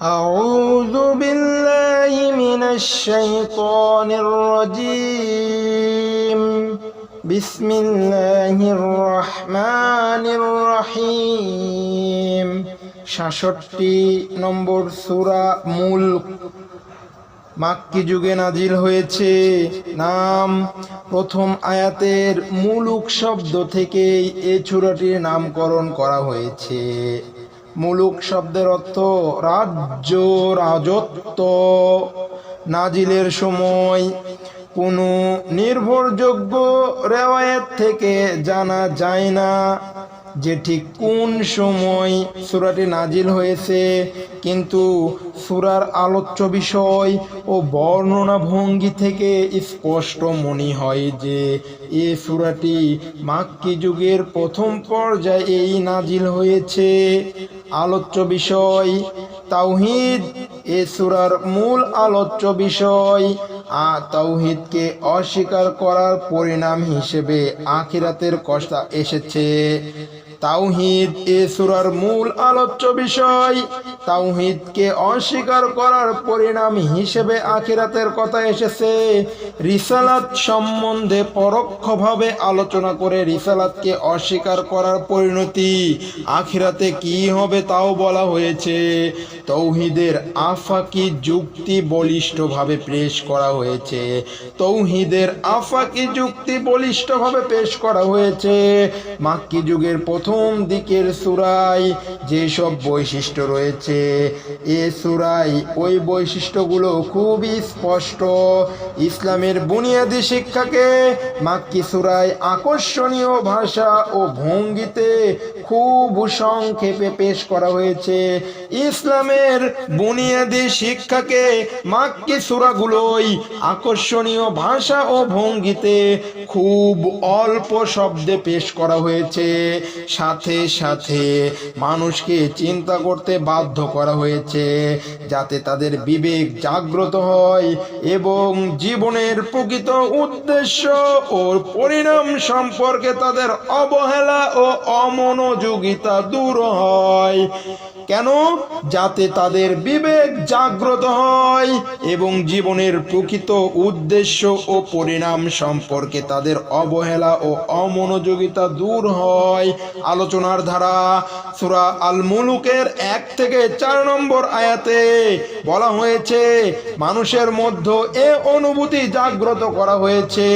أعوذ بالله من الشيطان الرجيم بسم الله الرحمن الرحيم সাতষট্টি নম্বর সূরা মুলক মাক্কি যুগে নাজিল হয়েছে নাম প্রথম আয়াতের মুলুক শব্দ থেকেই এ চূড়াটির নামকরণ করা হয়েছে মুলুক শব্দের অর্থ রাজ্য, রাজত্ব। নাজিলের সময় কোনো নির্ভরযোগ্য রেওয়ায়ত থেকে জানা যায় না যে ঠিক কোন সময় সুরাটি নাজিল হয়েছে। কিন্তু সুরার আলোচ্য বিষয় ও বর্ণনা ভঙ্গি থেকে স্পষ্ট মনে হয় যে এ সুরাটি মাক্কি যুগের প্রথম পর্যায়ে এই নাজিল হয়েছে। আলোচ্য বিষয়, তাওহিদ, এ সুরার মূল আলোচ্য বিষয়। আ, তাওহিদকে অস্বীকার করার পরিণাম হিসেবে আখিরাতের কথা এসেছে। তাওহিদ এ সুরার মূল আলোচ্য বিষয়। তাওহিদকে অস্বীকার করার পরিণাম হিসেবে আখিরাতের কথা এসেছে। রিসালাত সম্বন্ধে পরোক্ষভাবে আলোচনা করে রিসালাতকে অস্বীকার করার পরিণতি আখিরাতে কি হবে তাও বলা হয়েছে। তৌহিদের আফাকি যুক্তি বলিষ্ঠভাবে পেশ করা হয়েছে। তৌহিদের আফাকি যুক্তি বলিষ্ঠভাবে পেশ করা হয়েছে। মাক্কি যুগের প্রথম দিকের সুরাই যেসব বৈশিষ্ট্য রয়েছে, এ সুরাই ওই বৈশিষ্ট্যগুলো খুবই স্পষ্ট। ইসলামের বুনিয়াদী শিক্ষাকে মাক্কি সুরাই আকর্ষণীয় ভাষা ও ভঙ্গিতে খুব সংক্ষেপে পেশ করা হয়েছে। ইসলামের বুনিয়াদী শিক্ষাকে মাক্কি সুরাগুলোই আকর্ষণীয় ভাষা ও ভঙ্গিতে খুব অল্প শব্দে পেশ করা হয়েছে। সাথে সাথে মানুষকে চিন্তা করতে বাধ্য করা হয়েছে, যাতে তাদের বিবেক জাগ্রত হয় এবং জীবনের প্রকৃত উদ্দেশ্য ও পরিণাম সম্পর্কে তাদের অবহেলা ও অমনোযোগিতা দূর হয়। কেন? যাতে তাদের বিবেক জাগ্রত হয় এবং জীবনের প্রকৃত উদ্দেশ্য ও পরিণাম সম্পর্কে তাদের অবহেলা ও অমনোযোগিতা দূর হয়। আলোচনার ধারা, সুরা আল মুলুকের এক থেকে চার নম্বর আয়াতে বলা হয়েছে, মানুষের মধ্যে এ অনুভূতি জাগ্রত করা হয়েছে।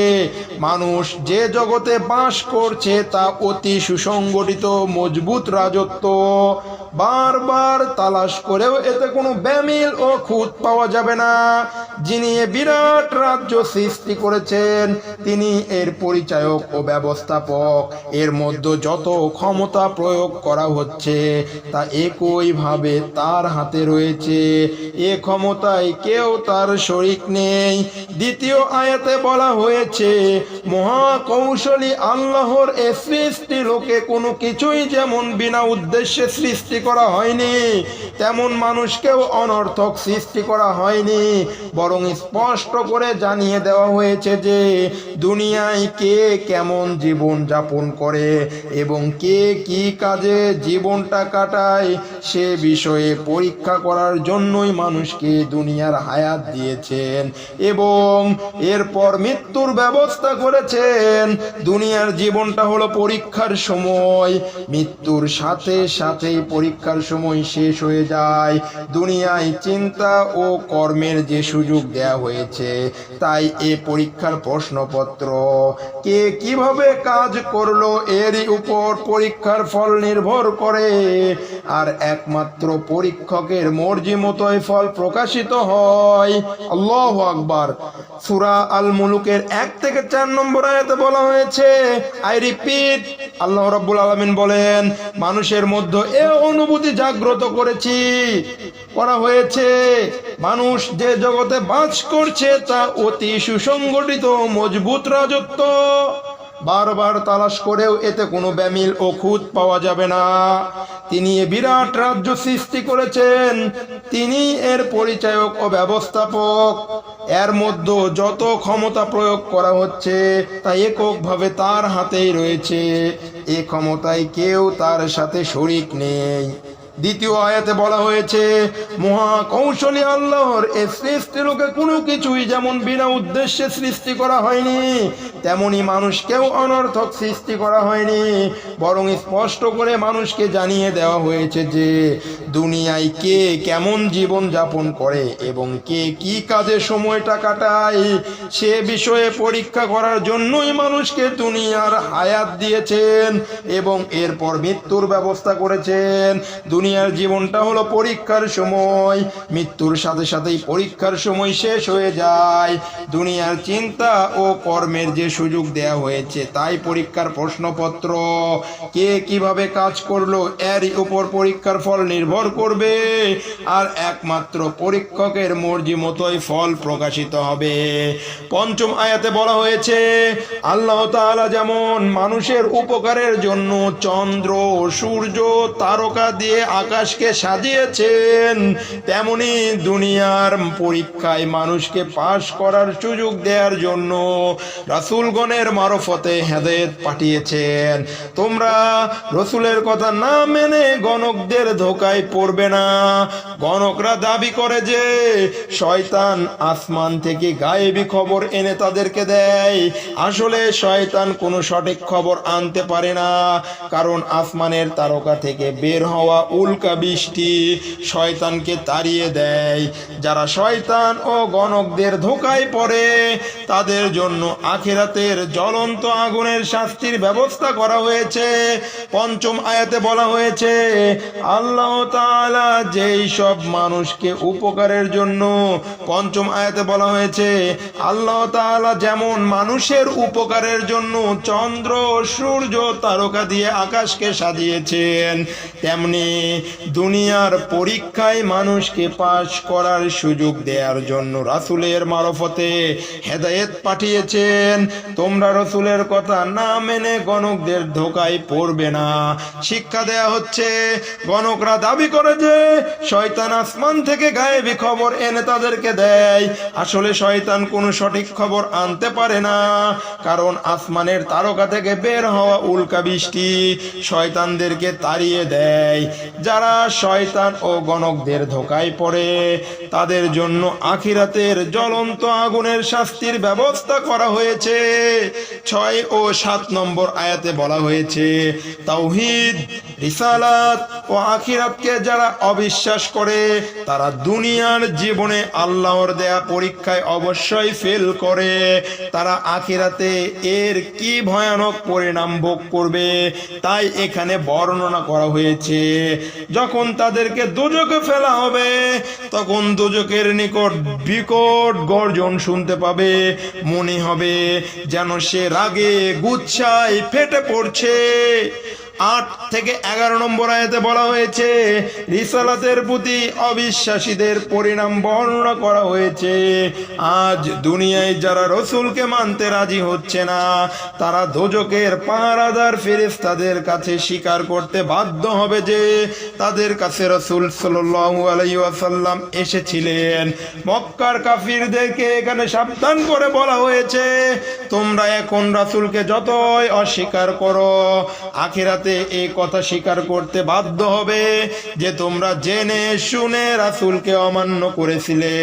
মানুষ যে জগতে বাস করছে তা অতি সুসংগঠিত, মজবুত রাজত্ব। বারবার তালাশ করেও এতে কোনো ব্যামিল ও খুঁত পাওয়া যাবে না। যিনি বিরাট রাজ্য সৃষ্টি করেছেন, তিনি এর পরিচায়ক ও ব্যবস্থাপক। এর মধ্যে যত ক্ষমতা প্রয়োগ করা হচ্ছে, তা একইভাবে তার হাতে রয়েছে। এ ক্ষমতায় কেউ তার শরিক নেই। দ্বিতীয় আয়াতে বলা হয়েছে, মহাকৌশলী আল্লাহর এ সৃষ্টি লোকে কোনো কিছুই যেমন বিনা উদ্দেশ্যে সৃষ্টি করা হয়নি। তেমন মানুষকেও অনর্থক সৃষ্টি করা হয়নি। বরং স্পষ্ট করে জানিয়ে দেওয়া হয়েছে যে, দুনিয়ায় কে কেমন জীবন যাপন করে এবং কে কি কাজে জীবনটা কাটায়, সে বিষয়ে পরীক্ষা করার জন্যই মানুষকে দুনিয়ার হায়াত দিয়েছেন এবং এরপর মৃত্যুর ব্যবস্থা করেছেন। দুনিয়ার জীবনটা হলো পরীক্ষার সময়। মৃত্যুর সাথে সাথেই পরীক্ষার সময় শেষ হয়ে যায়। দুনিয়ায় চিন্তা ও কর্মের যে সুযোগ দেয়া হয়েছে, তাই এ পরীক্ষার প্রশ্নপত্র। কে কীভাবে কাজ করল এরই উপর পরীক্ষার ফল নির্ভর করে। আর একমাত্র পরীক্ষকের মর্জি মতোই ফল প্রকাশিত হয়। আল্লাহ আকবার। সুরা আল মুলুকের এক থেকে চার নম্বর আয়াতে বলা হয়েছে, আই রিপিট, আল্লাহ রাব্বুল আলামিন বলেন, মানুষের মধ্যে এ অনুভূতি জাগ্রত করেছি। করা হয়েছে, মানুষ যে জগতে বাস করছে তা অতি সুসংগঠিত, মজবুত রাজত্ব। বারবার তালাশ করেও এতে কোনো ব্যামিল ও খুঁত পাওয়া যাবে না। তিনি এ বিরাট রাজ্য সৃষ্টি করেছেন। তিনি এর পরিচায়ক ও ব্যবস্থাপক। এর মধ্যে যত ক্ষমতা প্রয়োগ করা হচ্ছে, তা এককভাবে তার হাতেই রয়েছে। এ ক্ষমতায় কেউ তার সাথে শরিক নেই। দ্বিতীয় আয়াতে বলা হয়েছে মহা কৌশলী আল্লাহর এ সৃষ্টি লোকে কোনো কিছুই যেমন বিনা উদ্দেশ্যে সৃষ্টি করা হয়নি, তেমনি মানুষকেও অনর্থক সৃষ্টি করা হয়নি, বরং স্পষ্ট করে মানুষকে জানিয়ে দেওয়া হয়েছে যে, দুনিয়ায় কে কেমন জীবন যাপন করে এবং কে কি কাজে সময়টা কাটায়, সে বিষয়ে পরীক্ষা করার জন্যই মানুষকে দুনিয়ার হায়াত দিয়েছেন এবং এরপর মৃত্যুর ব্যবস্থা করেছেন। দুনিয়ার জীবনটা হলো পরীক্ষার সময়। মৃত্যুর সাথে সাথেই পরীক্ষার সময় শেষ হয়ে যায়। দুনিয়ার চিন্তা ও কর্মের যে সুযোগ দেয়া হয়েছে, তাই পরীক্ষার প্রশ্নপত্র। কে কীভাবে কাজ করল এর উপর পরীক্ষার ফল নির্ভর করবে। আর একমাত্র পরীক্ষকের মর্জি মতোই ফল প্রকাশিত হবে। পঞ্চম আয়াতে বলা হয়েছে, আল্লাহ যেমন মানুষের উপকারের জন্য চন্দ্র সূর্য তারকা দিয়ে আকাশকে সাজিয়েছেন, তেমনি দুনিয়ার পরীক্ষায় মানুষকে পাশ করার সুযোগ দেওয়ার জন্য রাসুলগণের মারফতে হেদায়েত পাঠিয়েছেন। তোমরা রসুলের কথা না মেনে গণকদের ধোকায় পড়বে না। গণকরা দাবি করে যে, শয়তান আসমান থেকে গায়েবী খবর এনে তাদেরকে দেয়। আসলে শয়তান কোনো সঠিক খবর আনতে পারে না, কারণ আসমানের তারকা থেকে বের হওয়া উল্কা বৃষ্টি শয়তানকে তাড়িয়ে দেয়। যারা শয়তান ও গণকদের ধোকায় পড়ে, তাদের জন্য আখেরাতের জ্বলন্ত আগুনের শাস্তির ব্যবস্থা করা হয়েছে। পঞ্চম আয়াতে বলা হয়েছে, আল্লাহ তাআলা যেই সব মানুষকে উপকারের জন্য, পঞ্চম আয়াতে বলা হয়েছে, আল্লাহ তাআলা যেমন মানুষের উপকারের জন্য চন্দ্র, সূর্য, তারকা দিয়ে আকাশকে সাজিয়েছেন, তেমনি দুনিয়ার পরীক্ষায় মানুষকে পাশ করার সুযোগ দেওয়ার জন্য রাসূলের মারফতে হেদায়েত পাঠিয়েছেন। তোমরা রসুলের কথা না মেনে গণকদের ধোকায় পড়বে না। শিক্ষা দেয়া হচ্ছে, গণকরা দাবি করে যে শয়তান আসমান থেকে গায়েবী খবর এনে তাদেরকে দেয়। আসলে শয়তান কোনো সঠিক খবর আনতে পারে না, কারণ আসমানের তারকা থেকে বের হওয়া উল্কা বৃষ্টি শয়তানদেরকে তাড়িয়ে দেয়। যারা শয়তান ও গণকদের ধোকায় পড়ে, তাদের জন্য আখিরাতের জ্বলন্ত আগুনের শাস্তির ব্যবস্থা করা হয়েছে। ছয় ও সাত নম্বর আয়াতে বলা হয়েছে, তাওহিদ, রিসালাত ও আখিরাতকে যারা অবিশ্বাস করে, তারা দুনিয়ার জীবনে আল্লাহর দেয়া পরীক্ষায় অবশ্যই ফেল করে। তারা আখিরাতে এর কি ভয়ানক পরিণাম ভোগ করবে, তাই এখানে বর্ণনা করা হয়েছে যখন তাদেরকে দুজকে ফেলা হবে, তখন দুজকের নিকট বিকট গর্জন শুনতে পাবে। মনে হবে যেন সে রাগে, গুচ্ছায় ফেটে পড়ছে। আট থেকে এগারো নম্বর আয়াতে বলা হয়েছে, রিসালাতের প্রতি অবিশ্বাসীদের পরিণাম বর্ণনা করা হয়েছে। আজ দুনিয়ায় যারা রসুলকে মানতে রাজি হচ্ছে না, তারা দোজকের পাহারাদার ফেরেস্তাদের কাছে স্বীকার করতে বাধ্য হবে যে, তাদের কাছে রসুল সাল্লাল্লাহু আলাইহি ওয়াসাল্লাম এসেছিলেন। মক্কার কাফিরদেরকে এখানে সাবধান করে বলা হয়েছে, তোমরা এখন রাসূলকে যতই অস্বীকার করো, আখিরাতে এই কথা স্বীকার করতে বাধ্য হবে যে তোমরা জেনে শুনে রাসুলকে অমান্য করেছিলে।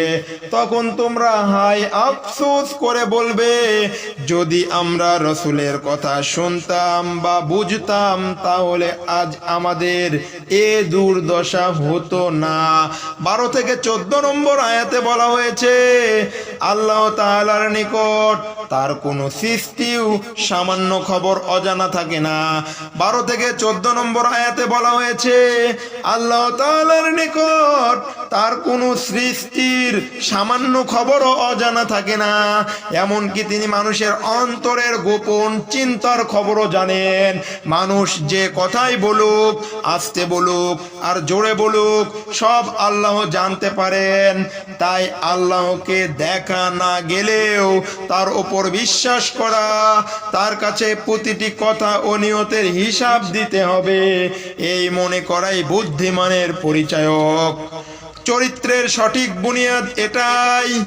তখন তোমরা হাই আফসোস করে বলবে, যদি আমরা রসুলের কথা শুনতাম বা বুঝতাম, তাহলে আজ আমাদের এ দুর্দশা হতো না। বারো থেকে চোদ্দ নম্বর আয়াতে বলা হয়েছে, আল্লাহ তাআলার নিকট তার কোনো সৃষ্টিও সামান্য খবর অজানা থাকে না। বারো থেকে চোদ্দ নম্বর আয়াতে বলা হয়েছে, আল্লাহ তালার নিকট তার কোনো সৃষ্টির সামান্য খবরও অজানা থাকে না। এমনকি তিনি মানুষের অন্তরের গোপন চিন্তার খবরও জানেন। মানুষ যে কথাই বলুক, আস্তে বলুক, আর জোরে বলুক, সব আল্লাহ জানতে পারেন। তাই আল্লাহকে দেখা না গেলেও তার ওপর বিশ্বাস করা। তার কাছে প্রতিটি কথা ও নিয়তের হিসাব দিতে হবে। এই মনে করাই বুদ্ধিমানের পরিচায়ক। চরিত্রের সঠিক বুনিয়াদ এটাই।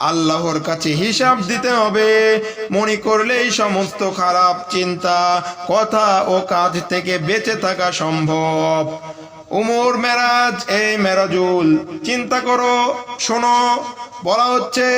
আল্লাহর কাছে হিসাব দিতে হবে। মনে করলেই সমস্ত খারাপ চিন্তা, কথা ও কাজ থেকে বেঁচে থাকা সম্ভব। উমর মেরাজ এই মেরাজুল। চিন্তা করো শোনো বলা হচ্ছে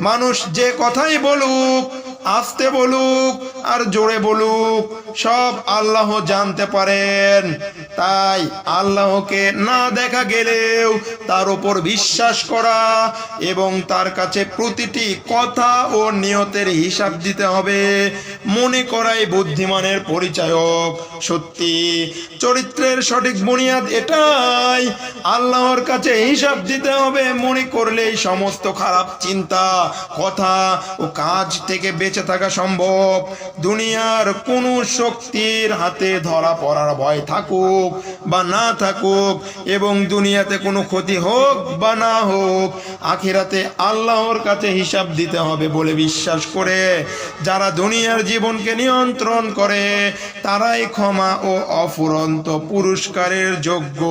মানুষ যে কথাই বলুক আস্তে বলুক আর জোরে বলুক, সব আল্লাহ জানতে পারেন। তাই আল্লাহকে না দেখা গেলেও তার উপর বিশ্বাস করা এবং তার কাছে প্রতিটি কথা ও নিয়তের হিসাব দিতে হবে। মনে করাই বুদ্ধিমানের পরিচায়ক। সত্যি, চরিত্রের সঠিক বুনিয়াদ এটাই। আল্লাহর কাছে হিসাব দিতে হবে, মনে করলেই সমস্ত খারাপ চিন্তা, কথা ও কাজ থেকে বেঁচে থাকা সম্ভব। দুনিয়ার কোনো শক্তির হাতে ধরা পড়ার ভয় থাকুক বা না থাকুক এবং দুনিয়াতে কোনো ক্ষতি হোক বা না হোক, আখিরাতে আল্লাহর কাছে হিসাব দিতে হবে বলে বিশ্বাস করে। যারা দুনিয়ার জীবনকে নিয়ন্ত্রণ করে, তারাই ক্ষমা ও অফুরন্ত পুরস্কারের যোগ্য।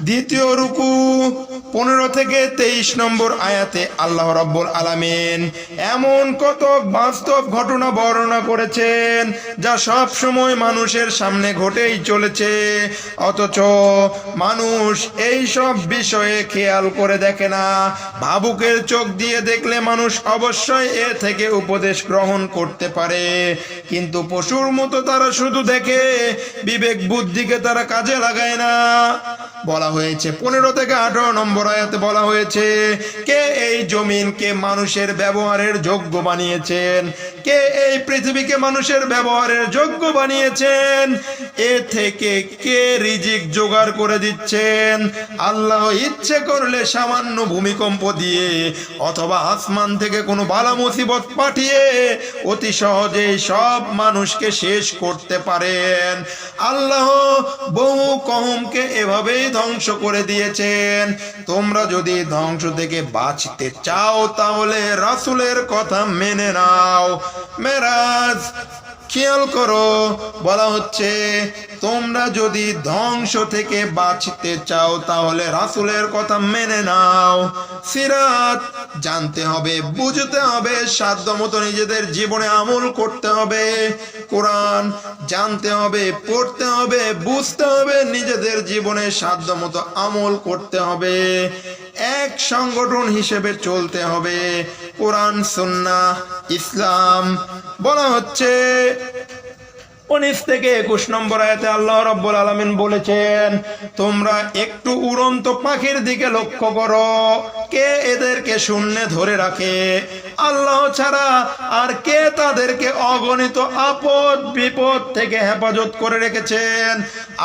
দ্বিতীয় রুকু, পনেরো থেকে তেইশ নম্বর আয়াতে আল্লাহ রব্বুল আলামিন এমন কত বাস্তব ঘটনা বর্ণনা করেছেন যা সব সময় মানুষের সামনে ঘটেই চলেছে। অথচ মানুষ এই সব বিষয়ে খেয়াল করে দেখে না। ভাবুকের চোখ দিয়ে দেখলে মানুষ অবশ্যই এ থেকে উপদেশ গ্রহণ করতে পারে। কিন্তু পশুর মতো তারা শুধু দেখে, বিবেক বুদ্ধিকে তারা কাজে লাগায় না। বলা হয়েছে। পনেরো থেকে আঠারো নম্বর আয়াতে বলা হয়েছে, কে এই জমিনকে মানুষের ব্যবহারের যোগ্য বানিয়েছেন? কে এই পৃথিবীকে মানুষের ব্যবহারের যোগ্য বানিয়েছেন। এ থেকে কে রিজিক জোগাড় করে দিচ্ছেন? আল্লাহ ইচ্ছে করলে সামান্য ভূমিকম্প দিয়ে অথবা আসমান থেকে কোনো বালা মুসিবত পাঠিয়ে অতি সহজেই সব মানুষকে শেষ করতে পারেন। আল্লাহ বহু কহমকে এভাবেই ধ্বংস করে দিয়েছেন। তোমরা যদি ধ্বংস থেকে বাঁচতে চাও, তাহলে রাসুলের কথা মেনে নাও। মেরাজ খেয়াল করো বলা হচ্ছে তোমরা যদি ধ্বংস থেকে বাঁচতে চাও, তাহলে রাসুলের কথা মেনে নাও। সিরাত জানতে হবে, বুঝতে হবে, সাধ্য মতো নিজেদের জীবনে আমল করতে হবে। কোরআন জানতে হবে, পড়তে হবে, বুঝতে হবে, নিজেদের জীবনে সাধ্য মতো আমল করতে হবে। এক সংগঠন হিসেবে চলতে হবে। কোরআন সুন্না ইসলাম বলা হচ্ছে উনিশ থেকে একুশ নম্বর আয়তে আল্লাহ রব্বুল আলমিন বলেছেন, তোমরা একটু উড়ন্ত পাখির দিকে লক্ষ্য করো। কে এদেরকে শূন্যে ধরে রাখে? আল্লাহ ছাড়া আর কে তাদেরকে অগণিত আপদ বিপদ থেকে হেফাজত করে রেখেছেন?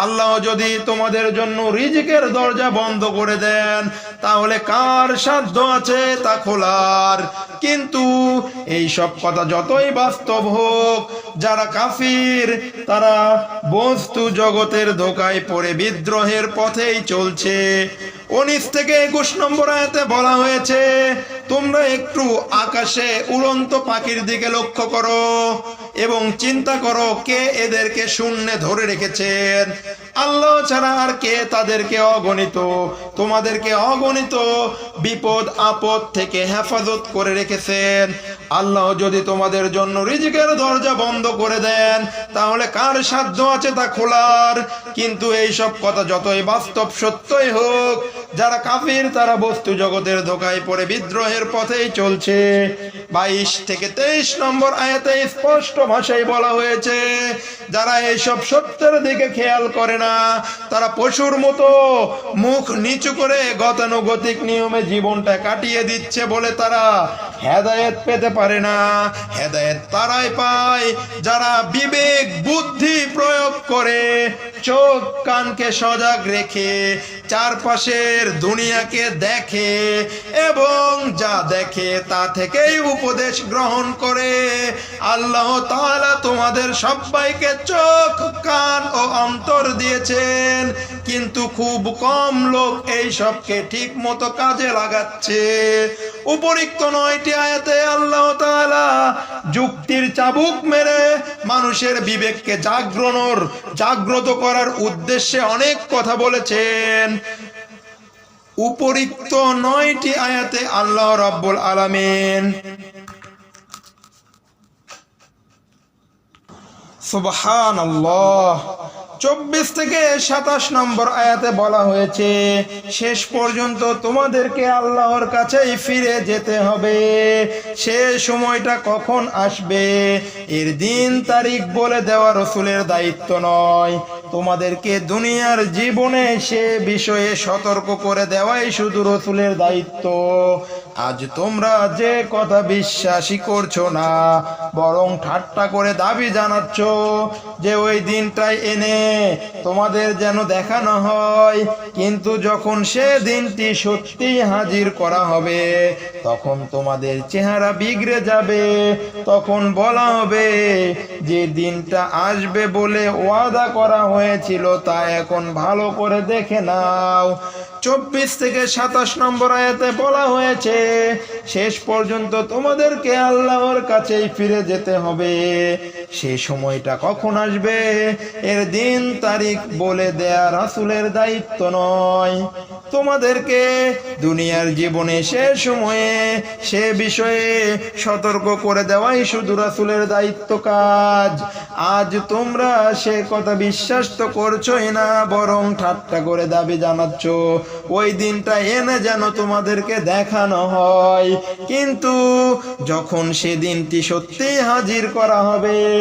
আল্লাহ যদি তোমাদের জন্য রিজিকের দরজা বন্ধ করে দেন তাহলে কার সাধ্য আছে তা খোলার? কিন্তু এই সব কথা যতই বাস্তব হোক, যারা কাফির, তারা বস্তু জগতের ধোকায় পড়ে বিদ্রোহের পথেই চলছে। উনিশ থেকে একুশ নম্বর আয়াতে বলা হয়েছে, তোমরা একটু আকাশে উড়ন্ত পাখির দিকে লক্ষ্য করো এবং চিন্তা করো কে এদেরকে শূন্যে ধরে রেখেছেন। আল্লাহ ছাড়া আর কে তাদেরকে অগণিত? তোমাদেরকে অগণিত বিপদ, আপদ থেকে হেফাজত করে রেখেছেন। আল্লাহ যদি তোমাদের জন্য রিজিকের দরজা বন্ধ করে দেন, তাহলে কার সাধ্য আছে তা খোলার? কিন্তু এই সব কথা যতই বাস্তব সত্যই হোক, যারা কাফির, তারা বস্তু জগতের ধোকায় পড়ে বিদ্রোহের পথেই চলছে। বাইশ থেকে তেইশ নম্বর আয়াতে স্পষ্ট ভাষায় বলা হয়েছে, যারা এইসব সত্যের দিকে খেয়াল করে না। তারা পশুর মতো মুখ নিচু করে গতানুগতিক নিয়মে জীবনটা কাটিয়ে দিচ্ছে বলে তারা হেদায়েত পেতে পারে না। হেদায়েত তারাই পায়। যারা বিবেক, বুদ্ধি প্রয়োগ করে, চোখ কানকে সজাগ রেখে, চারপাশের দুনিয়াকে দেখে এবং যা দেখে তা থেকেই উপদেশ গ্রহণ করে, আল্লাহ তাআলা তোমাদের সবাইকে চোখ অন্তর দিয়েছেন, কিন্তু খুব কম লোক এই সবকে ঠিক মতো কাজে লাগাচ্ছে। উপরিক্ত নয়টি আয়াতে আল্লাহ যুক্তির চাবুক মেরে মানুষের বিবেককে জাগ্রণর, জাগ্রত করার উদ্দেশ্যে অনেক কথা বলেছেন। উপরিক্ত নয়টি আয়াতে আল্লাহ রাব্বুল আলামিন সুবহানাল্লাহ চব্বিশ থেকে সাতাশ নম্বর আয়াতে বলা হয়েছে, শেষ পর্যন্ত তোমাদেরকে আল্লাহর কাছেই ফিরে যেতে হবে। সে সময়টা কখন আসবে? এর দিন তারিখ বলে দেওয়া রসুলের দায়িত্ব নয়। তোমাদেরকে দুনিয়ার জীবনে সে বিষয়ে সতর্ক করে দেওয়াই শুধু রসুলের দায়িত্ব। আজ তোমরা যে কথা বিশ্বাসই করছ না, বরং ঠাট্টা করে দাবি জানাচ্ছ যে ওই দিনটাই এনে তোমাদের যেন দেখানো হয়। কিন্তু যখন সে দিনটি সত্যি হাজির করা হবে, তখন তোমাদের চেহারা বিগড়ে যাবে। তখন বলা হবে, যে দিনটা আসবে বলে ওয়াদা করা হয়েছিল, তা এখন ভালো করে দেখে নাও। চব্বিশ থেকে সাতাশ নম্বর আয়াতে বলা হয়েছে, শেষ পর্যন্ত তোমাদেরকে আল্লাহর কাছেই ফিরে যেতে হবে। সে সময়টা কখন আসবে? এর দিন তারিখ বলে দেয়া রাসুলের দায়িত্ব নয়। তোমাদেরকে দুনিয়ার জীবনে সে সময়ে, সে বিষয়ে সতর্ক করে দেওয়াই শুধু রাসুলের দায়িত্ব কাজ। আজ তোমরা সে কথা বিশ্বাস তো করছোই না, বরং ঠাট্টা করে দাবি জানাচ্ছ। ওই দিনটা এনে যেন তোমাদেরকে দেখানো হয়। কিন্তু যখন সে দিনটি সত্যি হাজির করা হবে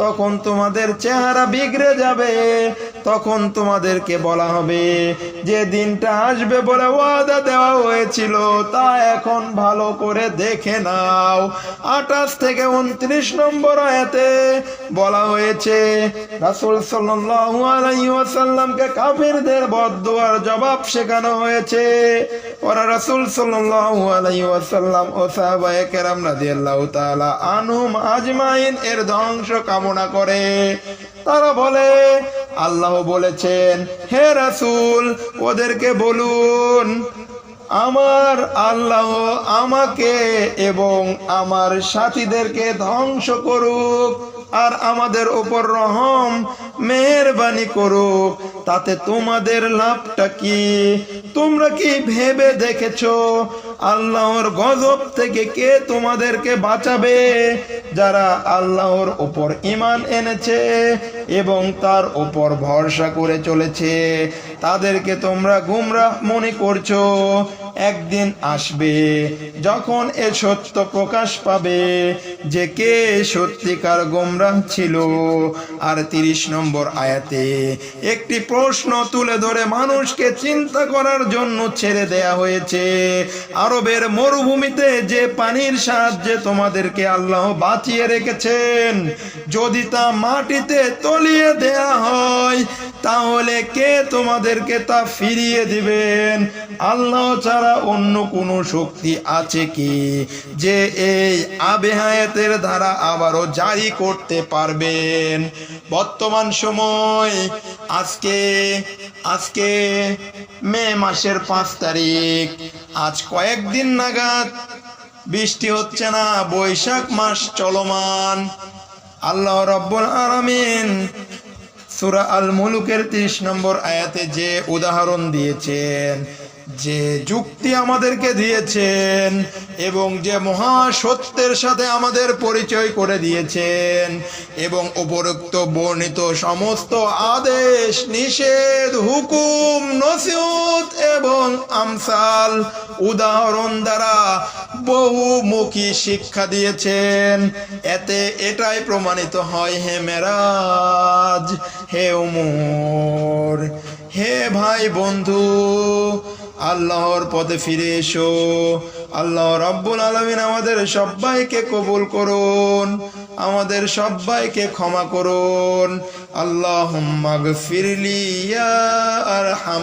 তখন তোমাদের চেহারা বিগড়ে যাবে। তখন তোমাদেরকে বলা হবে, যে দিনটা আসবে বলে ওয়াদা দেওয়া হয়েছিল, তা এখন ভালো করে দেখে নাও। আঠাশ থেকে উনত্রিশ নম্বর আয়াতে বলা হয়েছে, রাসূল ওয়াসাল্লামকে কাফিরদের বদদুয়ার জবাব শেখানো হয়েছে। ওরা রাসূল ওয়াসাল্লাম ও সাহাবায়ে কেরাম রাদিয়াল্লাহু তাআলা আনহুম আজমাইন, এর ধ্বংস কামনা করে। তারা বলে, আল্লাহ বলেছেন, হে রাসুল, ওদেরকে বলুন, আমার আল্লাহ আমাকে এবং আমার সাথীদেরকে ধ্বংস করুক, আর আমাদের ওপর রহম মেহরবানি করুক, তাতে তোমাদের লাভটা কি? তোমরা কি ভেবে দেখেছ? আল্লাহর গজব থেকে কে তোমাদেরকে বাঁচাবে? যারা আল্লাহর ওপর ইমান এনেছে এবং তার ওপর ভরসা করে চলেছে, তাদেরকে তোমরা গুমরাহ মনে করছ। একদিন আসবে যখন এ সত্য প্রকাশ পাবে যে কে সত্যিকার গোমরাহ ছিল। আর তিরিশ নম্বর আয়াতে একটি প্রশ্ন তুলে ধরে মানুষকে চিন্তা করার জন্য ছেড়ে দেয়া হয়েছে। আরবের মরুভূমিতে যে পানির সাহায্যে তোমাদেরকে আল্লাহ বাঁচিয়ে রেখেছেন, যদি তা মাটিতে তলিয়ে দেয়া হয়, তাহলে কে তোমাদেরকে তা ফিরিয়ে দিবেন? আল্লাহ ছাড়া অন্য কোনো শক্তি আছে কি যে এই আবেহায়াতের ধারা আবারও জারি করতে পারবেন? বর্তমান সময়। আজকে আজকে মে মাসের পাঁচ তারিখ। আজ কয়েকদিন নাগাদ বৃষ্টি হচ্ছে না, বৈশাখ মাস চলমান। আল্লাহ রব্বুল আরামিন সুরা আল মুলুকের তিরিশ নম্বর আয়াতে যে উদাহরণ দিয়েছেন যে যুক্তি আমাদেরকে দিয়েছেন এবং যে মহা সত্যের সাথে আমাদের পরিচয় করে দিয়েছেন এবং উপরোক্ত বর্ণিত সমস্ত আদেশ, নিষেধ, হুকুম, নসিহত এবং আমসাল উদাহরণ দ্বারা বহুমুখী শিক্ষা দিয়েছেন। এতে এটাই প্রমাণিত হয়, হে মেরাজ, হে উমর, হে ভাই বন্ধু আল্লাহর পথে ফিরে এসো। আল্লাহ রব্বুল আলমিন আমাদের সবাইকে কবুল করুন, আমাদের সবাইকে ক্ষমা করুন। আল্লাহ ফিরলি আর